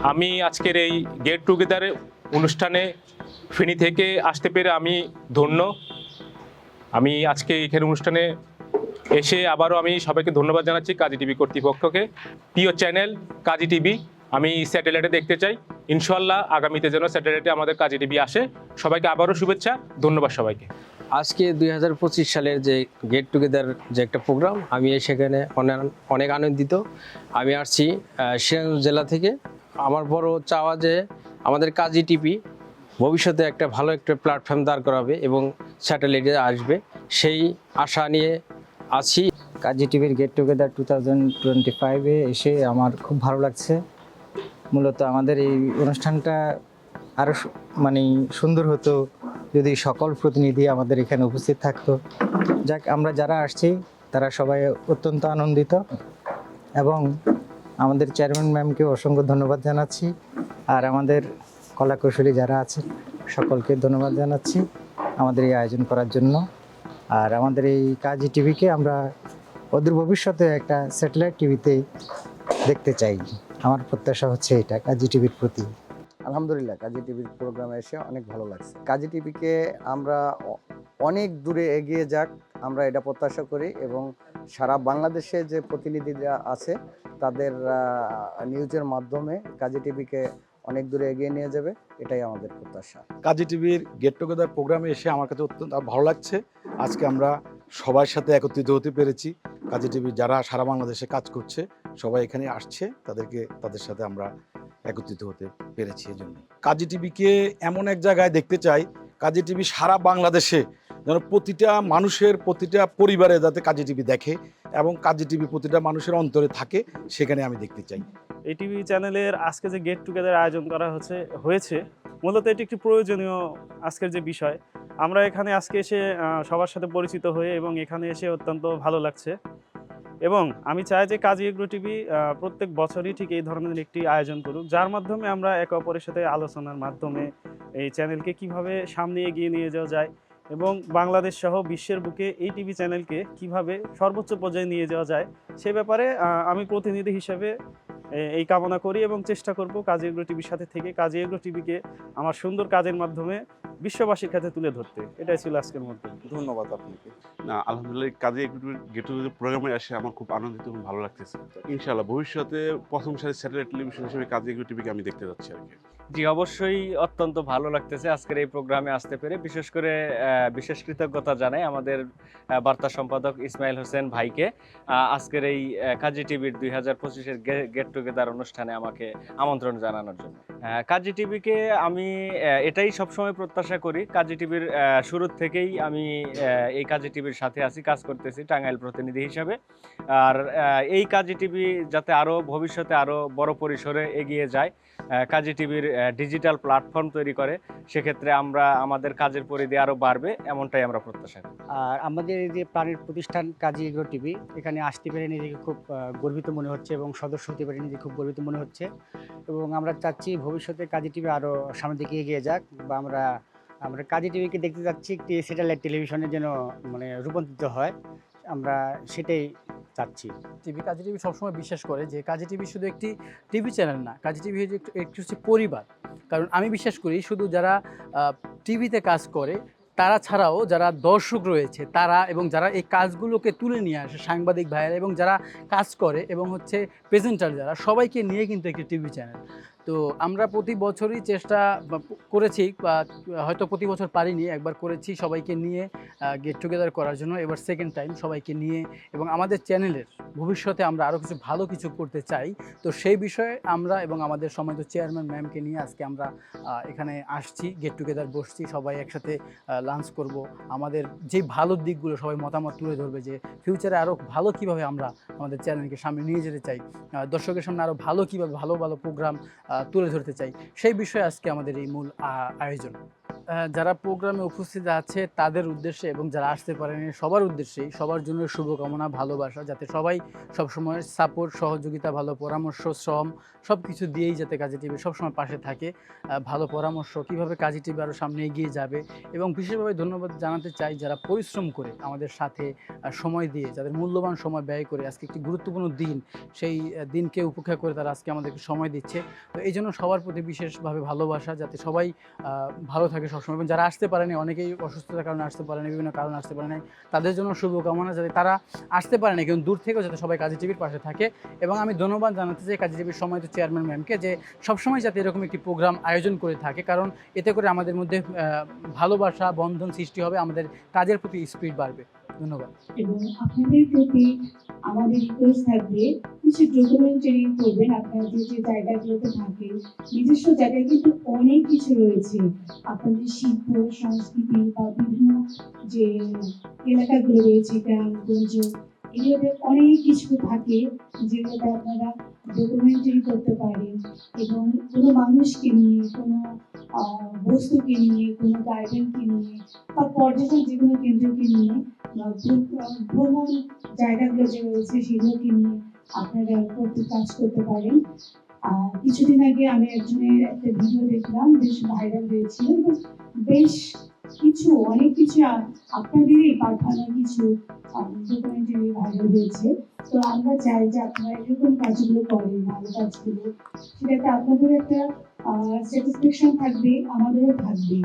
আমি আজকের এই গেট টুগেদার অনুষ্ঠানে ফেনী থেকে আসতে পেরে আমি ধন্য। আমি আজকে এখানে অনুষ্ঠানে এসে আবারও আমি সবাইকে ধন্যবাদ জানাচ্ছি কাজী টিভি কর্তৃপক্ষকে। প্রিয় চ্যানেল কাজী টিভি, আমি স্যাটেলাইটে দেখতে চাই। ইনশাল্লাহ আগামীতে যেন স্যাটেলাইটে আমাদের কাজী টিভি আসে। সবাইকে আবারও শুভেচ্ছা, ধন্যবাদ সবাইকে। আজকে দুই হাজার পঁচিশ সালের যে গেট টুগেদার যে একটা প্রোগ্রাম, আমি সেখানে অনেক আনন্দিত। আমি আসছি সিরাজগঞ্জ জেলা থেকে। আমার বড় চাওয়া যে আমাদের কাজী টিভি ভবিষ্যতে একটা ভালো একটা প্ল্যাটফর্ম দাঁড় করাবে এবং স্যাটেলাইটে আসবে। সেই আশা নিয়ে আছি। কাজী টিভির get together two thousand twenty ফাইভে এসে আমার খুব ভালো লাগছে। মূলত আমাদের এই অনুষ্ঠানটা আরও মানে সুন্দর হতো যদি সকল প্রতিনিধি আমাদের এখানে উপস্থিত থাকতো। যাক, আমরা যারা আসছি, তারা সবাই অত্যন্ত আনন্দিত এবং আমাদের চেয়ারম্যান ম্যামকে অসংখ্য ধন্যবাদ জানাচ্ছি। আর আমাদের কলাকুশলী যারা আছেন, সকলকে ধন্যবাদ জানাচ্ছি আমাদের এই আয়োজন করার জন্য। আর আমাদের এই কাজী টিভিকে আমরা অদূর ভবিষ্যতে একটা স্যাটেলাইট টিভিতে দেখতে চাই। আমার প্রত্যাশা হচ্ছে এটা, কাজী টিভির প্রতি। আলহামদুলিল্লাহ, কাজী টিভির প্রোগ্রামে এসে অনেক ভালো লাগছে। কাজী টিভিকে আমরা অনেক দূরে এগিয়ে যাক, আমরা এটা প্রত্যাশা করি এবং সারা বাংলাদেশে যে প্রতিনিধিরা আছে তাদের নিউজের মাধ্যমে কাজী টিভিকে অনেক দূরে এগিয়ে নিয়ে যাবে, এটাই আমাদের প্রত্যাশা। কাজী টিভির গেট টুগেদার প্রোগ্রামে এসে আমার কাছে অত্যন্ত ভালো লাগছে। আজকে আমরা সবার সাথে একত্রিত হতে পেরেছি। কাজী টিভি যারা সারা বাংলাদেশে কাজ করছে, সবাই এখানে আসছে, তাদেরকে, তাদের সাথে আমরা একত্রিত হতে পেরেছি এই জন্য কাজী টিভিকে এমন এক জায়গায় দেখতে চাই, কাজী টিভি সারা বাংলাদেশে যেন প্রতিটা মানুষের, প্রতিটা পরিবারে যাতে কাজী টিভি দেখে। এবং কাজী টিভি প্রতিটা মানুষের অন্তরে থাকে, সেখানে আমি দেখতে চাই। এই টিভি চ্যানেলের আজকে যে গেট টুগেদার আয়োজন করা হচ্ছে, হয়েছে, মূলত এটি একটি প্রয়োজনীয় আজকের যে বিষয়। আমরা এখানে আজকে এসে সবার সাথে পরিচিত হয়ে এবং এখানে এসে অত্যন্ত ভালো লাগছে। এবং আমি চাই যে কাজী এগ্রো টিভি প্রত্যেক বছরই ঠিক এই ধরনের একটি আয়োজন করুক, যার মাধ্যমে আমরা একে অপরের সাথে আলোচনার মাধ্যমে এই চ্যানেলকে কীভাবে সামনে এগিয়ে নিয়ে যাওয়া যায় এবং বাংলাদেশ সহ বিশ্বের বুকে এই টিভি চ্যানেলকে কীভাবে সর্বোচ্চ পর্যায়ে নিয়ে যাওয়া যায় সে ব্যাপারে আমি প্রতিনিধি হিসেবে এই কামনা করি এবং চেষ্টা করব কাজী এগ্রো টিভির সাথে থেকে কাজী এগ্রো টিভিকে আমার সুন্দর কাজের মাধ্যমে বিশ্ববাসীর কাছে তুলে ধরতে। এটাই ছিল আজকের মধ্যে ধন্যবাদ আপনাকে। না আলহামদুলিল্লাহ কাজে গেট টুগেদার প্রোগ্রামে এসে আমার খুব আনন্দিত এবং ভালো লাগতেছে। ইনশাআল্লাহ ভবিষ্যতে প্রথম সারি স্যাটেলাইট টেলিভিশন হিসেবে কাজে এগ্রো টিভিকে আমি দেখতে যাচ্ছি আর কি। জি, অবশ্যই অত্যন্ত ভালো লাগতেছে আজকের এই প্রোগ্রামে আসতে পেরে। বিশেষ করে বিশেষ কৃতজ্ঞতা জানাই আমাদের বার্তা সম্পাদক ইসমাইল হোসেন ভাইকে। আজকের এই কাজী টিভির দুই হাজার পঁচিশের গেট টুগেদার অনুষ্ঠানে আমাকে আমন্ত্রণ জানানোর জন্য। কাজী টিভিকে আমি এটাই সবসময় প্রত্যাশা করি। কাজী টিভির শুরুর থেকেই আমি এই কাজী টিভির সাথে আছি, কাজ করতেছি টাঙ্গাইল প্রতিনিধি হিসাবে। আর এই কাজী টিভি যাতে আরও ভবিষ্যতে আরও বড় পরিসরে এগিয়ে যায় কাজী টিভির ডিজিটাল প্ল্যাটফর্ম তৈরি করে, সেক্ষেত্রে আমরা, আমাদের কাজের পরিধি আরও বাড়বে, এমনটাই আমরা প্রত্যাশা করি। আর আমাদের এই যে প্রাণের প্রতিষ্ঠান কাজী এগ্রো টিভি, এখানে আসতে পেরে নিজেকে খুব গর্বিত মনে হচ্ছে এবং সদস্য হতে পেরে নিজেকে খুব গর্বিত মনে হচ্ছে। এবং আমরা চাচ্ছি ভবিষ্যতে কাজী টিভি আরও সামনের দিকে এগিয়ে যাক বা আমরা আমরা কাজী টিভিকে দেখতে চাচ্ছি একটি স্যাটেলাইট টেলিভিশনের যেন মানে রূপান্তরিত হয়, আমরা সেটাই চাচ্ছি। টিভি কাজী টিভি সবসময় বিশ্বাস করে যে কাজী টিভি শুধু একটি টিভি চ্যানেল না, কাজী টিভি একটি হচ্ছে পরিবার। কারণ আমি বিশ্বাস করি শুধু যারা টিভিতে কাজ করে, তারা ছাড়াও যারা দর্শক রয়েছে, তারা এবং যারা এই কাজগুলোকে তুলে নিয়ে আসে সাংবাদিক ভাইয়েরা এবং যারা কাজ করে এবং হচ্ছে প্রেজেন্টার যারা, সবাইকে নিয়ে কিন্তু একটি টিভি চ্যানেল তো আমরা প্রতি বছরই চেষ্টা করেছি বা হয়তো প্রতি বছর পারিনি, একবার করেছি সবাইকে নিয়ে গেট টুগেদার করার জন্য। এবার সেকেন্ড টাইম সবাইকে নিয়ে এবং আমাদের চ্যানেলের ভবিষ্যতে আমরা আরও কিছু ভালো কিছু করতে চাই। তো সেই বিষয়ে আমরা এবং আমাদের সম্মানিত চেয়ারম্যান ম্যামকে নিয়ে আজকে আমরা এখানে আসছি গেট টুগেদার বসছি, সবাই একসাথে লাঞ্চ করব। আমাদের যে ভালো দিকগুলো সবাই মতামত তুলে ধরবে যে ফিউচারে আরও ভালো কীভাবে আমরা আমাদের চ্যানেলকে সামনে নিয়ে যেতে চাই। দর্শকের সামনে আরও ভালো কীভাবে ভালো ভালো প্রোগ্রাম তুলে ধরতে চাই। সেই বিষয়ে আজকে আমাদের এই মূল আয়োজন। যারা প্রোগ্রামে উপস্থিত আছে, তাদের উদ্দেশ্যে এবং যারা আসতে পারেনি, সবার উদ্দেশ্যেই সবার জন্য শুভকামনা, ভালোবাসা, যাতে সবাই সবসময় সাপোর্ট সহযোগিতা, ভালো পরামর্শ, শ্রম সব কিছু দিয়েই যাতে কাজী টিভি সবসময় পাশে থাকে। ভালো পরামর্শ, কীভাবে কাজী টিভি আরও সামনে এগিয়ে যাবে এবং বিশেষভাবে ধন্যবাদ জানাতে চাই যারা পরিশ্রম করে আমাদের সাথে সময় দিয়ে, যাদের মূল্যবান সময় ব্যয় করে আজকে একটি গুরুত্বপূর্ণ দিন, সেই দিনকে উপেক্ষা করে তারা আজকে আমাদেরকে সময় দিচ্ছে। তো এই জন্য সবার প্রতি বিশেষভাবে ভালোবাসা, যাতে সবাই ভালো থাকে সবসময় যারা আসতে পারেনি, অনেকেই অসুস্থতার কারণে আসতে পারেনি, বিভিন্ন কারণে আসতে পারেনি, তাদের জন্য শুভকামনা যাতে তারা আসতে পারেনি কিন্তু দূর থেকেও যাতে সবাই কাজী টিভির পাশে থাকে। এবং আমি ধন্যবাদ জানাতে চাই কাজী টিভির সময় তো চেয়ারম্যান ম্যামকে যে সবসময় যাতে এরকম একটি প্রোগ্রাম আয়োজন করে থাকে, কারণ এতে করে আমাদের মধ্যে ভালোবাসা, বন্ধন সৃষ্টি হবে, আমাদের কাজের প্রতি স্পিড বাড়বে। ধন্যবাদ। এবং আপনাদের প্রতি আমাদের থাকবে কিছু ডকুমেন্ট ডকুমেন্টারি করবেন, আপনারা যে যে জায়গাগুলোতে থাকেন, নিজস্ব জায়গায় কিন্তু অনেক কিছু রয়েছে। আপনাদের শিল্প, সংস্কৃতি বা বিভিন্ন যে এলাকাগুলো রয়েছে গ্রামগঞ্জ এগুলোতে অনেক কিছু থাকে যেগুলোতে আপনারা ডকুমেন্টারি করতে পারেন এবং কোনো মানুষকে নিয়ে, কোনো বস্তুকে নিয়ে, কোনো গার্ডেনকে নিয়ে বা পর্যটন যে কোনো কেন্দ্রকে নিয়ে ভ্রমণ জায়গাগুলো যে রয়েছে সেগুলোকে নিয়ে আপনারা করতে কাজ করতে পারেন। কিছুদিন আগে আমি একজনের একটা ভিডিও দেখলাম, বেশ ভাইরাল হয়েছিল বেশ কিছু, অনেক কিছু আপনাদেরই পাঠানো কিছু ডকুমেন্টারি ভাইরাল হয়েছে। তো আমরা চাই যে আপনারা এরকম কাজগুলো করেন, ভালো কাজগুলো। সেটাতে আপনাদের একটা স্যাটিসফ্যাকশন থাকবে, আমাদেরও থাকবে।